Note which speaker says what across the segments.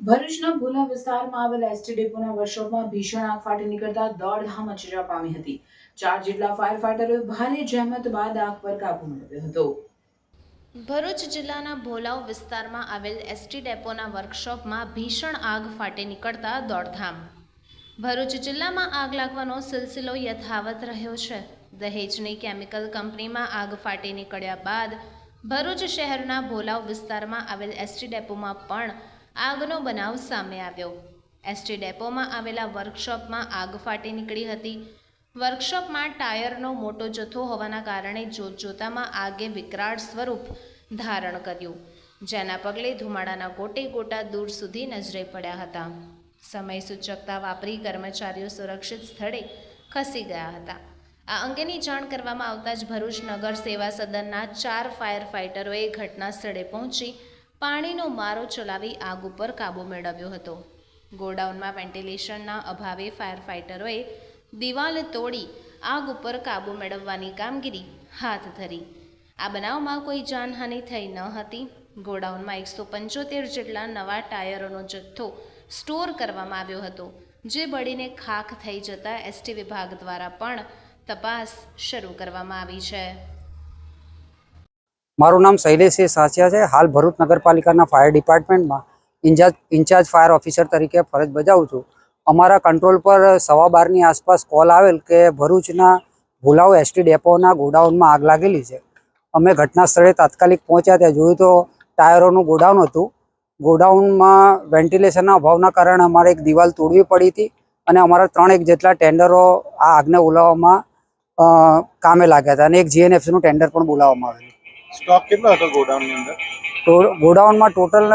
Speaker 1: ભરૂચના ભોલા વિસ્તારમાં આવેલ એસટી ડેપોના વર્કશોપમાં ભીષણ આગ ફાટી નીકળતા દોડધામ મચરા પામી હતી. ચાર જેટલા ફાયર ફાઈટરોએ ભારે જહેમત બાદ આગ પર કાબુ મેળવ્યો હતો.
Speaker 2: ભરૂચ જિલ્લાના ભોલાવ વિસ્તારમાં આવેલ એસટી ડેપોના વર્કશોપમાં ભીષણ આગ ફાટી નીકળતા દોડધામ ભરૂચ જિલ્લામાં આગ લાગવાનો સિલસિલો યથાવત રહ્યો છે. દહેજની કેમિકલ કંપનીમાં આગ ફાટી નીકળ્યા બાદ ભરૂચ શહેરના ભોલાવ વિસ્તારમાં આવેલ એસટી ડેપોમાં પણ આગનો બનાવ સામે આવ્યો. એસટી ડેપોમાં આવેલા વર્કશોપમાં આગ ફાટી નીકળી હતી. વર્કશોપમાં ટાયરનો મોટો જથ્થો હોવાના કારણે જોતજોતામાં આગે વિકરાળ સ્વરૂપ ધારણ કર્યું. જેના પગલે ધુમાડાના ગોટે ગોટા દૂર સુધી નજરે પડ્યા હતા. સમય સૂચકતા વાપરી કર્મચારીઓ સુરક્ષિત સ્થળે ખસી ગયા હતા. આ અંગેની જાણ કરવામાં આવતા જ ભરૂચ નગર સેવા સદનના ચાર ફાયર ફાઇટરોએ ઘટના સ્થળે પહોંચી પાણીનો મારો ચલાવી આગ ઉપર કાબૂ મેળવ્યો હતો. ગોડાઉનમાં વેન્ટિલેશનના અભાવે ફાયર ફાઇટરોએ દિવાલ તોડી આગ ઉપર કાબૂ મેળવવાની કામગીરી હાથ ધરી. આ બનાવમાં કોઈ જાનહાનિ થઈ ન હતી. ગોડાઉનમાં એકસો પંચોતેર જેટલા નવા ટાયરોનો જથ્થો સ્ટોર કરવામાં આવ્યો હતો, જે બળીને ખાખ થઈ જતા એસટી વિભાગ દ્વારા પણ તપાસ શરૂ કરવામાં આવી છે.
Speaker 3: મારું નામ શૈલેષ સાસિયા છે. હાલ ભરૂચ નગરપાલિકાના ફાયર ડિપાર્ટમેન્ટમાં ઇન્ચાર્જ ઇન્ચાર્જ ફાયર ઓફિસર તરીકે ફરજ બજાવું છું. અમારા કંટ્રોલ પર સવા બારની આસપાસ કોલ આવેલ કે ભરૂચના ભુલાવ એસટી ડેપોના ગોડાઉનમાં આગ લાગેલી છે. અમે ઘટના સ્થળે તાત્કાલિક પહોંચ્યા ત્યાં જોયું તો ટાયરોનું ગોડાઉન હતું. ગોડાઉનમાં વેન્ટિલેશનના અભાવના કારણે અમારે એક દિવાલ તોડવી પડી હતી અને અમારા ત્રણેક જેટલા ટેન્ડરો આ આગને બોલાવવામાં કામે લાગ્યા હતા અને એક જીએનએફસીનું ટેન્ડર પણ બોલાવવામાં આવેલું.
Speaker 4: સ્ટોક કેટલો હતો ગોડાઉનની અંદર?
Speaker 3: ગોડાઉનમાં ટોટલ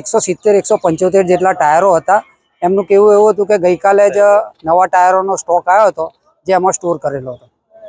Speaker 3: એકસો સિત્તેર, એકસો પંચોતેર જેટલા ટાયરો હતા. એમનું કેવું એવું હતું કે ગઈકાલે જ નવા ટાયરોનો સ્ટોક આવ્યો હતો, જે એમાં સ્ટોર કરેલો હતો.